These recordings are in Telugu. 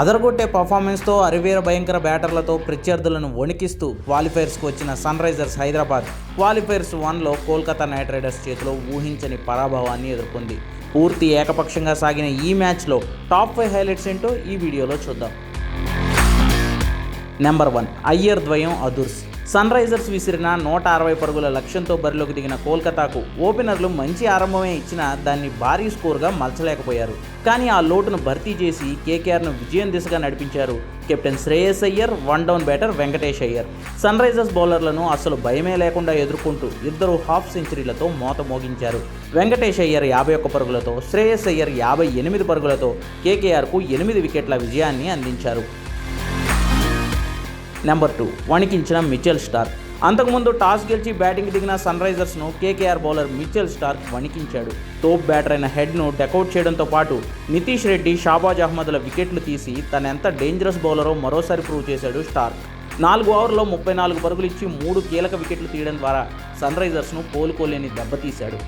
అదరగొట్టే పర్ఫార్మెన్స్తో అరివీర భయంకర బ్యాటర్లతో ప్రత్యర్థులను వణికిస్తూ క్వాలిఫైర్స్కు వచ్చిన సన్ రైజర్స్ హైదరాబాద్. క్వాలిఫైర్స్ వన్లో కోల్కతా నైట్ రైడర్స్ చేతిలో ఊహించని పరాభవాన్ని ఎదుర్కొంది. పూర్తి ఏకపక్షంగా సాగిన ఈ మ్యాచ్లో టాప్ ఫైవ్ హైలైట్స్ ఏంటో ఈ వీడియోలో చూద్దాం. నెంబర్ వన్ అయ్యర్ ద్వయం అదుర్స్. సన్ రైజర్స్ విసిరిన నూట అరవై పరుగుల లక్ష్యంతో బరిలోకి దిగిన కోల్కతాకు ఓపెనర్లు మంచి ఆరంభమే ఇచ్చినా దాన్ని భారీ స్కోర్గా మలచలేకపోయారు. కానీ ఆ లోటును భర్తీ చేసి కేకేఆర్ను విజయం దిశగా నడిపించారు captain Shreyas Iyer one down batter Venkatesh Iyer. Sunrisers బౌలర్లను అసలు భయమే లేకుండా ఎదుర్కొంటూ ఇద్దరు హాఫ్ సెంచరీలతో మోత మోగించారు. వెంకటేష్ అయ్యర్ యాభై ఒక్క పరుగులతో శ్రేయస్ అయ్యర్ యాభై ఎనిమిది పరుగులతో కేకేఆర్కు ఎనిమిది వికెట్ల విజయాన్ని అందించారు. నెంబర్ టూ వణికించిన మిచెల్ స్టార్. అంతకుముందు టాస్ గెలిచి బ్యాటింగ్ దిగిన సన్ రైజర్స్ను కేకేఆర్ బౌలర్ మిచెల్ స్టార్క్ వణికించాడు. తోప్ బ్యాటర్ అయిన హెడ్ను డెకౌట్ చేయడంతో పాటు నితీష్ రెడ్డి షాబాజ్ అహ్మద్ల వికెట్లు తీసి తన ఎంత డేంజరస్ బౌలరో మరోసారి ప్రూవ్ చేశాడు స్టార్క్. నాలుగు ఓవర్లో ముప్పై నాలుగు పరుగులు ఇచ్చి మూడు కీలక వికెట్లు తీయడం ద్వారా సన్ రైజర్స్ను కోలుకోలేని దెబ్బతీశాడు.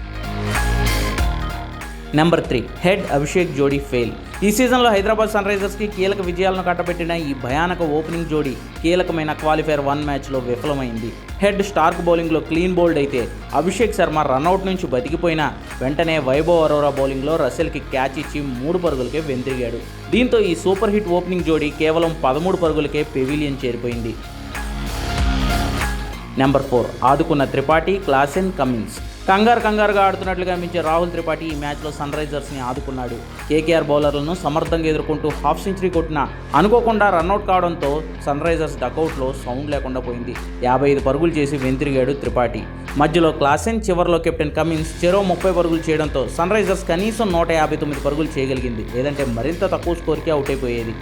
నెంబర్ త్రీ హెడ్ అభిషేక్ జోడీ ఫెయిల్. ఈ సీజన్లో హైదరాబాద్ సన్ రైజర్స్కి కీలక విజయాలను కట్టబెట్టిన ఈ భయానక ఓపెనింగ్ జోడీ కీలకమైన క్వాలిఫైర్ వన్ మ్యాచ్లో విఫలమైంది. హెడ్ స్టార్క్ బౌలింగ్లో క్లీన్ బౌల్డ్ అయితే అభిషేక్ శర్మ రన్అవుట్ నుంచి బతికిపోయినా వెంటనే వైభవ్ అరోరా బౌలింగ్లో రసెల్కి క్యాచ్ ఇచ్చి మూడు పరుగులకే వెంతిరిగాడు దీంతో ఈ సూపర్ హిట్ ఓపెనింగ్ జోడీ కేవలం పదమూడు పరుగులకే పెవిలియన్ చేరిపోయింది. నెంబర్ ఫోర్ ఆదుకున్న త్రిపాఠి క్లాసెన్ కమిన్స్. కంగారు కంగారుగా ఆడుతున్నట్లుగా మించే రాహుల్ త్రిపాఠి ఈ మ్యాచ్లో సన్ రైజర్స్ని ఆదుకున్నాడు. కేకేఆర్ బౌలర్లను సమర్థంగా ఎదుర్కొంటూ హాఫ్ సెంచరీ కొట్టిన అనుకోకుండా రన్అట్ కావడంతో సన్ రైజర్స్ డకౌట్లో సౌండ్ లేకుండా పోయింది. యాభై ఐదు పరుగులు చేసి వెంతిరిగాడు త్రిపాఠి. మధ్యలో క్లాసెన్ చివరిలో కెప్టెన్ కమిన్స్ చెరో ముప్పై పరుగులు చేయడంతో సన్ రైజర్స్ కనీసం నూట యాభై తొమ్మిది పరుగులు చేయగలిగింది. లేదంటే మరింత తక్కువ స్కోర్కే అవుట్ అయిపోయేది.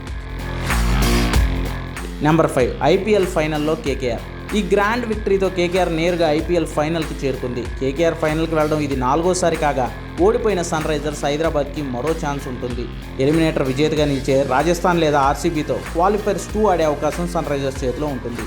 నెంబర్ ఫైవ్ ఐపీఎల్ ఫైనల్లో కేకేఆర్. ఈ గ్రాండ్ విక్టరీతో కేకేఆర్ నేరుగా ఐపీఎల్ ఫైనల్కి చేరుకుంది. కేకేఆర్ ఫైనల్కి వెళ్ళడం ఇది నాలుగోసారి కాగా ఓడిపోయిన సన్ రైజర్స్ హైదరాబాద్కి మరో ఛాన్స్ ఉంటుంది. ఎలిమినేటర్ విజేతగా నిలిచే రాజస్థాన్ లేదా ఆర్సీబీతో క్వాలిఫైర్స్ టూ ఆడే అవకాశం సన్ రైజర్స్ చేతిలో ఉంటుంది.